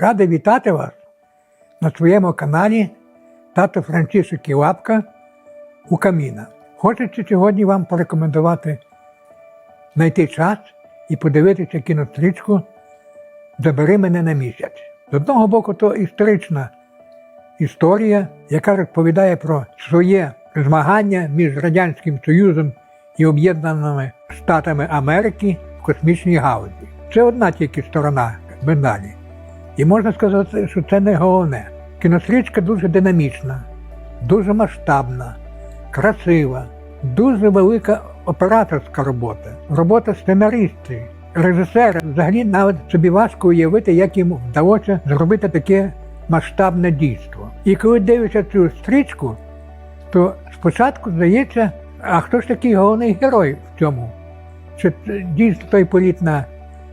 Радий вітати вас на своєму каналі Тато Францисик і Лапка у Каміна. Хочеться сьогодні вам порекомендувати знайти час і подивитися кінострічку Забери мене на місяць. З одного боку, то історична історія, яка розповідає про своє змагання між Радянським Союзом і Об'єднаними Штатами Америки в космічній галузі. Це одна тільки сторона медалі. І можна сказати, що це не головне. Кінострічка дуже динамічна, дуже масштабна, красива, дуже велика операторська робота, робота сценаристів, режисера. Взагалі навіть собі важко уявити, як йому вдалося зробити таке масштабне дійство. І коли дивишся цю стрічку, то спочатку здається, а хто ж такий головний герой в цьому? Чи дійсно той політ на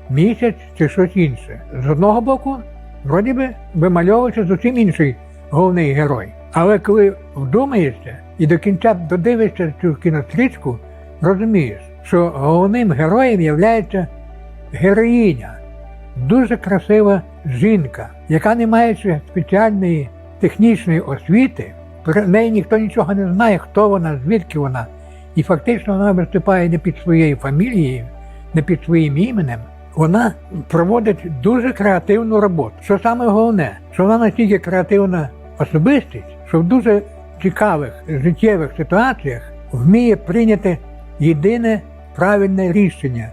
місяць, чи щось інше? З одного боку, вроді би вимальовується зовсім інший головний герой. Але коли вдумаєшся і до кінця додивишся цю кінострічку, розумієш, що головним героєм є героїня, дуже красива жінка, яка не маючи спеціальної технічної освіти, про неї ніхто нічого не знає, хто вона, звідки вона. І фактично вона виступає не під своєю фамілією, не під своїм іменем. Вона проводить дуже креативну роботу. Що саме головне, що вона настільки креативна особистість, що в дуже цікавих життєвих ситуаціях вміє прийняти єдине правильне рішення,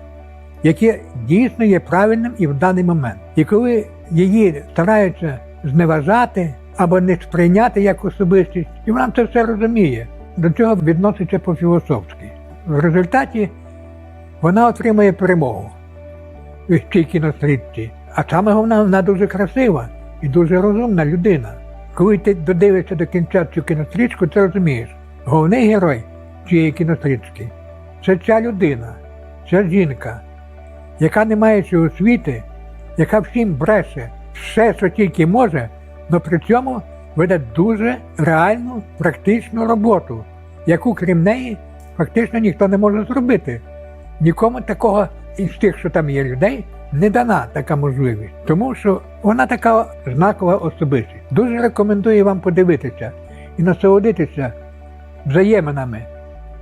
яке дійсно є правильним і в даний момент. І коли її стараються зневажати або не сприйняти як особистість, і вона це все розуміє, до цього відноситься по-філософськи. В результаті вона отримує перемогу в цій кінострічці. А саме головне, вона дуже красива і дуже розумна людина. Коли ти додивишся до кінця цю кінострічку, ти розумієш, головний герой цієї кінострічки це ця людина, ця жінка, яка не маючи освіти, яка всім бреше все, що тільки може, але при цьому веде дуже реальну практичну роботу, яку крім неї фактично ніхто не може зробити. Нікому такого із тих, що там є людей, не дана така можливість, тому що вона така знакова особистість. Дуже рекомендую вам подивитися і насолодитися взаєминами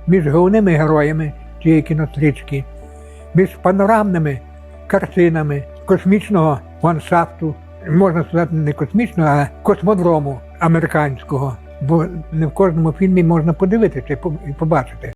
між головними героями цієї кінострічки, між панорамними картинами космічного ландшафту, можна сказати, не космічного, а космодрому американського. Бо не в кожному фільмі можна подивитися і побачити.